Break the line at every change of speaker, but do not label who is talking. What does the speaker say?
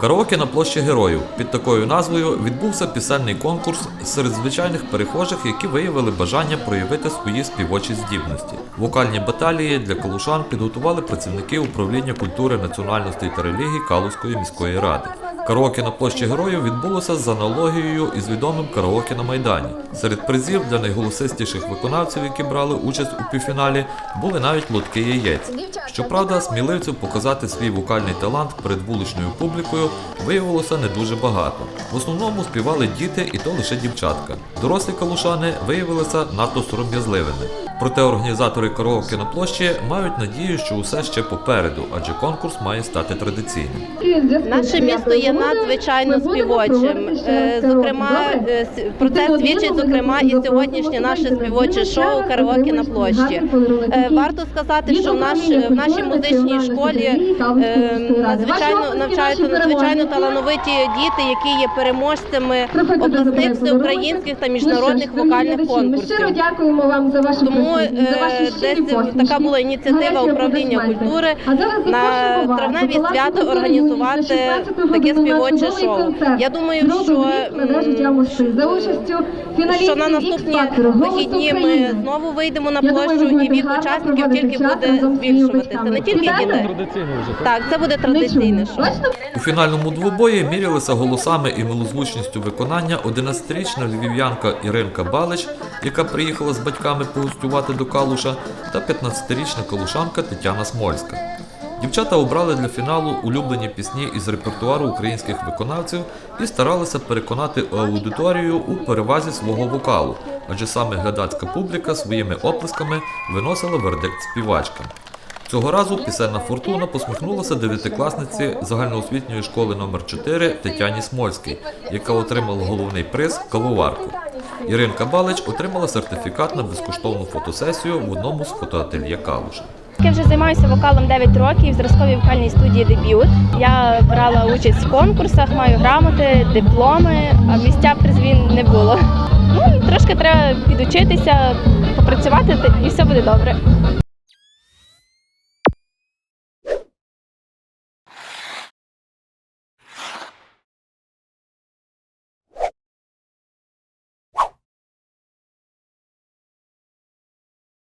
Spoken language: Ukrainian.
Караоке на площі Героїв під такою назвою відбувся пісенний конкурс серед звичайних перехожих, які виявили бажання проявити свої співочі здібності. Вокальні баталії для калушан підготували працівники управління культури, національностей та релігій Калузької міської ради. Караоке на площі Героїв відбулося з аналогією із відомим караоке на Майдані. Серед призів для найголосистіших виконавців, які брали участь у півфіналі, були навіть лотки яєць. Щоправда, сміливців показати свій вокальний талант перед вуличною публікою виявилося не дуже багато. В основному співали діти і то лише дівчатка. Дорослі калушани виявилися надто сором'язливими. Проте організатори караоке на площі мають надію, що усе ще попереду, адже конкурс має стати традиційним.
Наше місто є надзвичайно співочим. Е, Зокрема, е, про це свідчить зокрема і сьогоднішнє наше співоче шоу караоке на площі. Е, Варто сказати, що в наш в нашій музичній школі надзвичайно навчаються надзвичайно талановиті діти, які є переможцями обласних всеукраїнських та міжнародних вокальних
Щиро
конкурсів.
дякуємо вам за вашу
Тому
ваші
е,
щирі
десь така була ініціатива управління культури. На травневі свято організувати
«Юність» на 16
таке співоче шоу. Я думаю, що, що на наступні вихідні ми знову вийдемо на площу, і вік учасників тільки буде збільшуватися. Не тільки
так.
Так, це буде традиційне шоу.
У фінальному двобої мірялися голосами і милозвучністю виконання 11-річна львів'янка Іринка Балич, яка приїхала з батьками погостювати до Калуша, та 15-річна калушанка Тетяна Смольська. Дівчата обрали для фіналу улюблені пісні із репертуару українських виконавців і старалися переконати аудиторію у перевазі свого вокалу, адже саме глядацька публіка своїми оплесками виносила вердикт співачкам. Цього разу пісенна фортуна посміхнулася дев'ятикласниці загальноосвітньої школи номер 4 Тетяні Смольській, яка отримала головний приз кавоварку. Іринка Балич отримала сертифікат на безкоштовну фотосесію в одному з фотоательє Калуша.
Я вже займаюся вокалом 9 років в зразковій вокальній студії Дебют. Я брала участь в конкурсах, маю грамоти, дипломи, а місця призвін не було. Ну, трошки треба підучитися, попрацювати, і все буде добре.